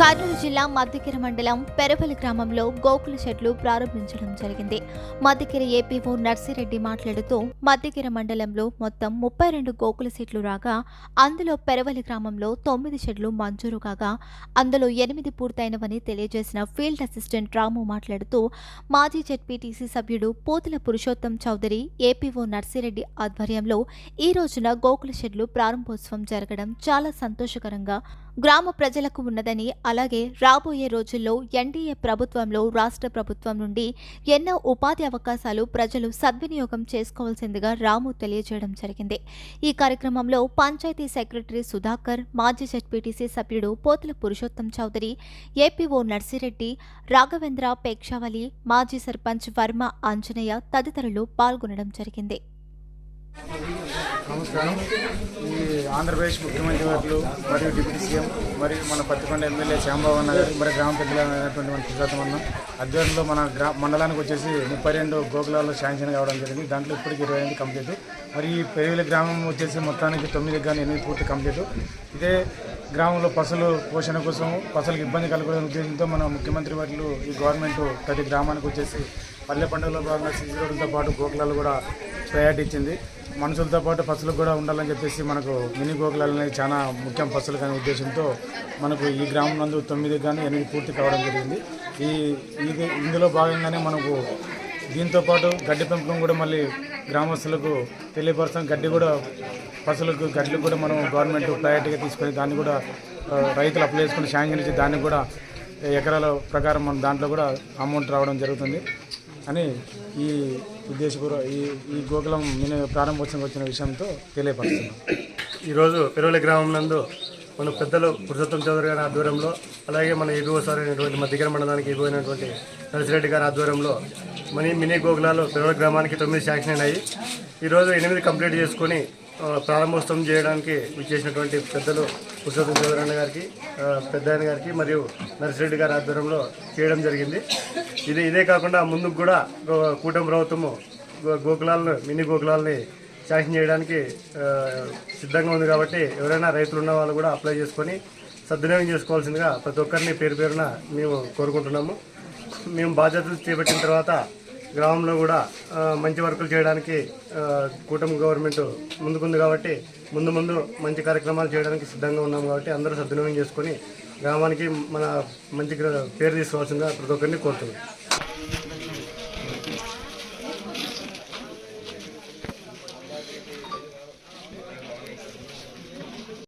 కర్నూలు జిల్లా మధ్యకిర మండలం పెరవలి గ్రామంలో గోకుల షెడ్లు ప్రారంభించడం జరిగింది. మధ్యకిర ఏపీఓ నర్సిరెడ్డి మాట్లాడుతూ మధ్యకిర మండలంలో మొత్తం ముప్పై రెండు గోకుల సెట్లు రాగా అందులో పెరవలి గ్రామంలో తొమ్మిది షెడ్లు మంజూరు కాగా అందులో ఎనిమిది పూర్తయినవని తెలియజేసిన ఫీల్డ్ అసిస్టెంట్ రాము మాట్లాడుతూ మాజీ జెడ్పీటీసీ సభ్యుడు పోతుల పురుషోత్తం చౌదరి ఏపీఓ నర్సిరెడ్డి ఆధ్వర్యంలో ఈ రోజున గోకుల షెడ్లు ప్రారంభోత్సవం జరగడం చాలా సంతోషకరంగా గ్రామ ప్రజలకు ఉన్నదని అలాగే రాబోయే రోజుల్లో ఎన్డీఏ ప్రభుత్వంలో రాష్ట్ర ప్రభుత్వం నుండి ఎన్నో ఉపాధి అవకాశాలు ప్రజలు సద్వినియోగం చేసుకోవాల్సిందిగా రాము తెలియజేయడం జరిగింది. ఈ కార్యక్రమంలో పంచాయతీ సెక్రటరీ సుధాకర్ మాజీ జడ్పీటీసీ సభ్యుడు పోతుల పురుషోత్తం చౌదరి ఏపీఓ నర్సిరెడ్డి రాఘవేంద్ర పేక్షావలి మాజీ సర్పంచ్ వర్మ ఆంజనేయ తదితరులు పాల్గొనడం జరిగింది. నమస్కారం. ఈ ఆంధ్రప్రదేశ్ ముఖ్యమంత్రి వర్యులు మరియు డిప్యూటీ సీఎం మరియు మన పత్తికొండ ఎమ్మెల్యే శ్యాంబాబు గారు మరి గ్రామ పెద్దలైనటువంటి మన పురుషోత్తం అన్న ఆధ్వర్యంలో మన గ్రా మండలానికి వచ్చేసి ముప్పై రెండు గోకులాల్లో శాంక్షన్ కావడం జరిగింది. దాంట్లో ఇప్పటికి ఇరవై ఎనిమిది కంప్లీట్. మరి ఈ పెరుగుల గ్రామం వచ్చేసి మొత్తానికి తొమ్మిది కానీ ఎనిమిది పూర్తి కంప్లీట్. ఇదే గ్రామంలో పశువుల పోషణ కోసం పశువులకు ఇబ్బంది కలగడం ఉద్దేశంతో మన ముఖ్యమంత్రి వర్యులు ఈ గవర్నమెంట్ ప్రతి గ్రామానికి వచ్చేసి పల్లె పండుగలో భాగంగా సీసీ రోడ్లతో పాటు గోకులాలు కూడా ప్రయారిటీ ఇచ్చింది మనుషులతో పాటు పసులకు కూడా ఉండాలని చెప్పేసి మనకు మినీ గోకులాలు అనేది చాలా ముఖ్యం పసులు కానీ ఉద్దేశంతో మనకు ఈ గ్రామం నందు తొమ్మిది కానీ ఎనిమిది పూర్తి కావడం జరిగింది. ఈ ఇది ఇందులో భాగంగానే మనకు దీంతో పాటు గడ్డి పెంపకం కూడా మళ్ళీ గ్రామస్తులకు తెలియపరుస్తాం. గడ్డి కూడా పశువులకు గడ్డి కూడా మనం గవర్నమెంట్ ప్రయారిటీగా తీసుకొని దాన్ని కూడా రైతులు అప్లై చేసుకుని శాంక్షన్ ఇచ్చి దాన్ని కూడా ఎకరాల ప్రకారం మనం దాంట్లో కూడా అమౌంట్ రావడం జరుగుతుంది. అని ఈ ఉద్దేశపూర్వ ఈ ఈ గోకులం నేను ప్రారంభోత్సవం వచ్చిన విషయంతో తెలియపరుస్తున్నాను ఈరోజు పెరువలి గ్రామం నందు మన పెద్దలు పురుషోత్తం చౌదరి గారి ఆధ్వర్యంలో అలాగే మన ఎగువ సార్ అయినటువంటి దగ్గర మండలానికి ఎగువైనటువంటి నరసిరెడ్డి గారి ఆధ్వర్యంలో మనీ మినీ గోకులాలు పెరువలి గ్రామానికి తొమ్మిది శాంక్షన్ అయినాయి. ఈరోజు ఎనిమిది కంప్లీట్ చేసుకొని ప్రారంభోత్సవం చేయడానికి విచ్చేసినటువంటి పెద్దలు పురుషోత్తం చౌదరి గారికి పెద్దాయన పెద్ద గారికి మరియు నరసిరెడ్డి గారి ఆధ్వర్యంలో చేయడం జరిగింది. ఇది ఇదే కాకుండా ముందుకు కూడా గో- కూటమి ప్రభుత్వము గోకులాలను మినీ గోకులాలని శాంక్షన్ చేయడానికి సిద్ధంగా ఉంది కాబట్టి ఎవరైనా రైతులు ఉన్న వాళ్ళు కూడా అప్లై చేసుకొని సద్వినియోగం చేసుకోవాల్సిందిగా ప్రతి ఒక్కరిని పేరు పేరున మేము కోరుకుంటున్నాము. మేము బాధ్యతలు చేపట్టిన తర్వాత గ్రామంలో కూడా మంచి వర్కులు చేయడానికి కూటమి గవర్నమెంట్ ముందుకుంది కాబట్టి ముందు ముందు మంచి కార్యక్రమాలు చేయడానికి సిద్ధంగా ఉన్నాం కాబట్టి అందరూ సద్వినియోగం చేసుకొని గ్రామానికి మన మంచి పేరు తీసుకోవాల్సిందిగా ప్రతి ఒక్కరిని కోరుతున్నాం.